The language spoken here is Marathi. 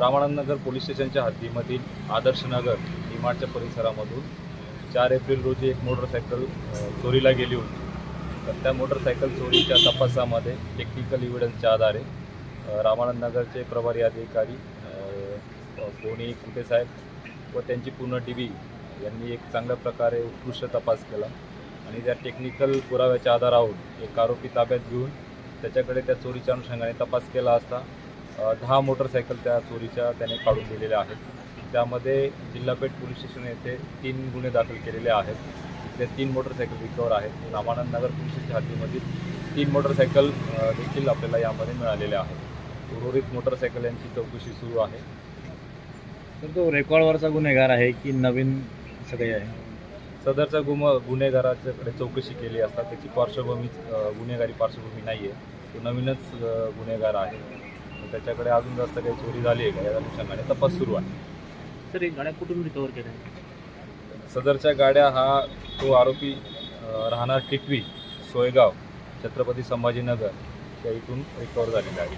रामानंद नगर पोलीस स्टेशनच्या हद्दीमधील आदर्श नगर इमाडच्या परिसरामधून चार एप्रिल रोजी एक मोटरसायकल चोरीला गेली होती. तर त्या मोटरसायकल चोरीच्या तपासामध्ये टेक्निकल इव्हिडन्सच्या आधारे रामानंद नगरचे प्रभारी अधिकारी कोणी कुठे साहेब व त्यांची पूर्ण टी व्ही यांनी एक चांगल्या प्रकारे उत्कृष्ट तपास केला. आणि त्या टेक्निकल पुराव्याच्या आधारावर एक आरोपी ताब्यात घेऊन त्याच्याकडे त्या चोरीच्या अनुषंगाने तपास केला असता दहा मोटरसायकल त्या चोरीच्या त्याने काढून दिलेल्या आहेत. त्यामध्ये जिल्हापेठ पोलीस स्टेशन येथे तीन गुन्हे दाखल केलेले आहेत. तिथले तीन मोटरसायकल रिकवर आहेत. रामानंद नगर पोलीस स्टेशन हद्दीमधील तीन मोटरसायकल देखील आपल्याला यामध्ये मिळालेल्या आहेत. उर्वरित मोटरसायकल यांची चौकशी सुरू आहे. तर तो रेकॉर्डवरचा गुन्हेगार आहे की नवीन सगळे आहे? सदरच्या गुम गुन्हेगाराच्याकडे चौकशी केली असता त्याची पार्श्वभूमी अ, गुन्हेगारी पार्श्वभूमी नाही आहे तो नवीनच गुन्हेगार आहे. त्याच्याकडे अजून जास्त काही चोरी झाली आहे का? या अनुषंगाने तपास सुरू आहे. सर एक गाड्या कुठून रिकवर केल्या? सदरच्या गाड्या हा तो आरोपी राहणार टिटवी सोयगाव छत्रपती संभाजीनगर या इथून रिकवर झालेला आहे.